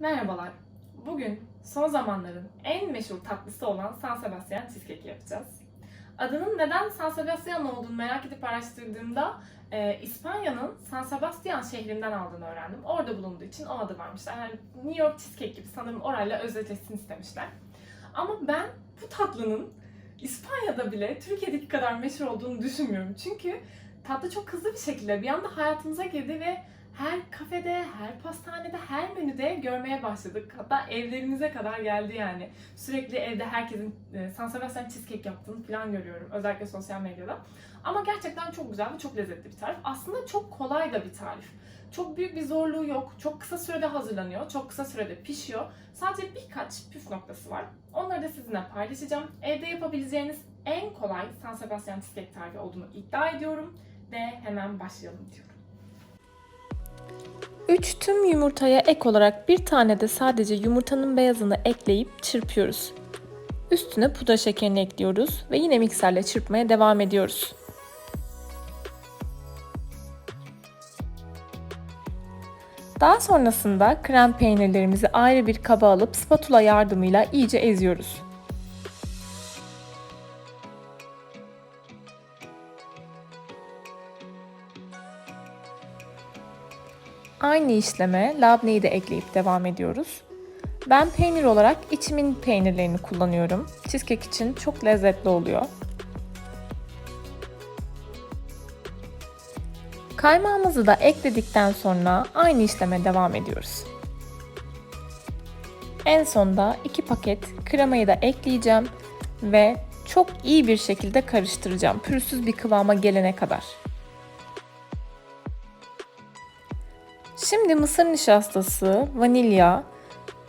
Merhabalar. Bugün son zamanların en meşhur tatlısı olan San Sebastian cheesecake yapacağız. Adının neden San Sebastian olduğunu merak edip araştırdığımda e, İspanya'nın San Sebastian şehrinden aldığını öğrendim. Orada bulunduğu için o adı vermişler. Yani New York cheesecake gibi sanırım orayla özdeşleşsin istemişler. Ama ben bu tatlının İspanya'da bile Türkiye'deki kadar meşhur olduğunu düşünmüyorum. Çünkü tatlı çok hızlı bir şekilde bir anda hayatımıza girdi ve her kafede, her pastanede, her menüde görmeye başladık. Hatta evlerimize kadar geldi yani. Sürekli evde herkesin e, San Sebastian cheesecake yaptığını falan görüyorum. Özellikle sosyal medyada. Ama gerçekten çok güzel ve çok lezzetli bir tarif. Aslında çok kolay da bir tarif. Çok büyük bir zorluğu yok. Çok kısa sürede hazırlanıyor. Çok kısa sürede pişiyor. Sadece birkaç püf noktası var. Onları da sizinle paylaşacağım. Evde yapabileceğiniz en kolay San Sebastian cheesecake tarifi olduğunu iddia ediyorum. Ve hemen başlayalım diyorum. 3 tüm yumurtaya ek olarak bir tane de sadece yumurtanın beyazını ekleyip çırpıyoruz. Üstüne pudra şekerini ekliyoruz ve yine mikserle çırpmaya devam ediyoruz. Daha sonrasında krem peynirlerimizi ayrı bir kaba alıp spatula yardımıyla iyice eziyoruz. Aynı işleme labneyi de ekleyip devam ediyoruz. Ben peynir olarak içimin peynirlerini kullanıyorum. Cheesecake için çok lezzetli oluyor. Kaymağımızı da ekledikten sonra aynı işleme devam ediyoruz. En sonda 2 paket kremayı da ekleyeceğim ve çok iyi bir şekilde karıştıracağım pürüzsüz bir kıvama gelene kadar. Şimdi mısır nişastası, vanilya,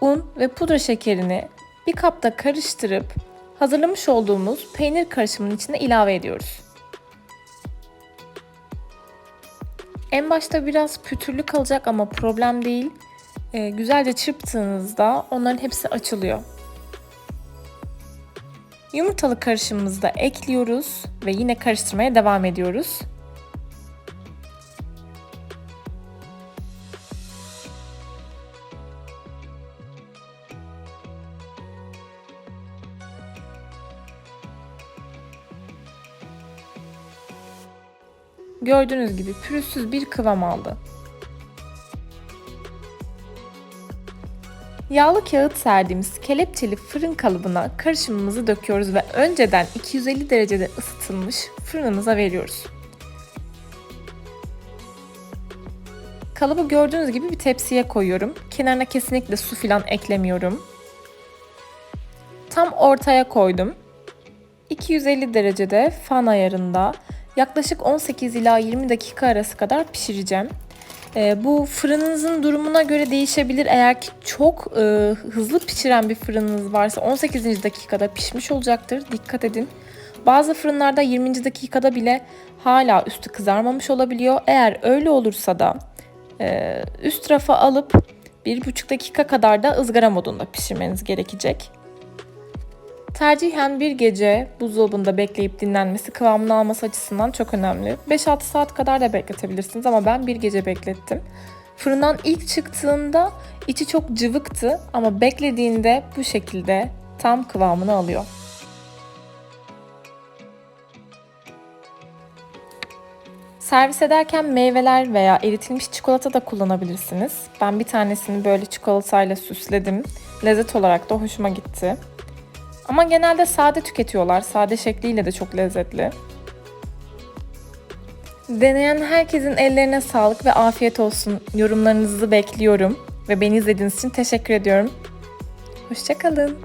un ve pudra şekerini bir kapta karıştırıp hazırlamış olduğumuz peynir karışımının içine ilave ediyoruz. En başta biraz pütürlü kalacak ama problem değil. Ee, güzelce çırptığınızda onların hepsi açılıyor. Yumurtalı karışımımızı da ekliyoruz ve yine karıştırmaya devam ediyoruz. Gördüğünüz gibi pürüzsüz bir kıvam aldı. Yağlı kağıt serdiğimiz kelepçeli fırın kalıbına karışımımızı döküyoruz ve önceden 250 derecede ısıtılmış fırınımıza veriyoruz. Kalıbı gördüğünüz gibi bir tepsiye koyuyorum. Kenarına kesinlikle su filan eklemiyorum. Tam ortaya koydum. 250 derecede fan ayarında yaklaşık 18 ila 20 dakika arası kadar pişireceğim. E, bu fırınınızın durumuna göre değişebilir. Eğer ki çok e, hızlı pişiren bir fırınınız varsa 18. dakikada pişmiş olacaktır. Dikkat edin. Bazı fırınlarda 20. dakikada bile hala üstü kızarmamış olabiliyor. Eğer öyle olursa da e, üst rafa alıp 1,5 dakika kadar da ızgara modunda pişirmeniz gerekecek. Tercihen bir gece buzdolabında bekleyip dinlenmesi kıvamını alması açısından çok önemli. 5-6 saat kadar da bekletebilirsiniz ama ben bir gece beklettim. Fırından ilk çıktığında içi çok cıvıktı ama beklediğinde bu şekilde tam kıvamını alıyor. Servis ederken meyveler veya eritilmiş çikolata da kullanabilirsiniz. Ben bir tanesini böyle çikolatayla süsledim. Lezzet olarak da hoşuma gitti. Ama genelde sade tüketiyorlar. Sade şekliyle de çok lezzetli. Deneyen herkesin ellerine sağlık ve afiyet olsun. Yorumlarınızı bekliyorum ve beni izlediğiniz için teşekkür ediyorum. Hoşçakalın.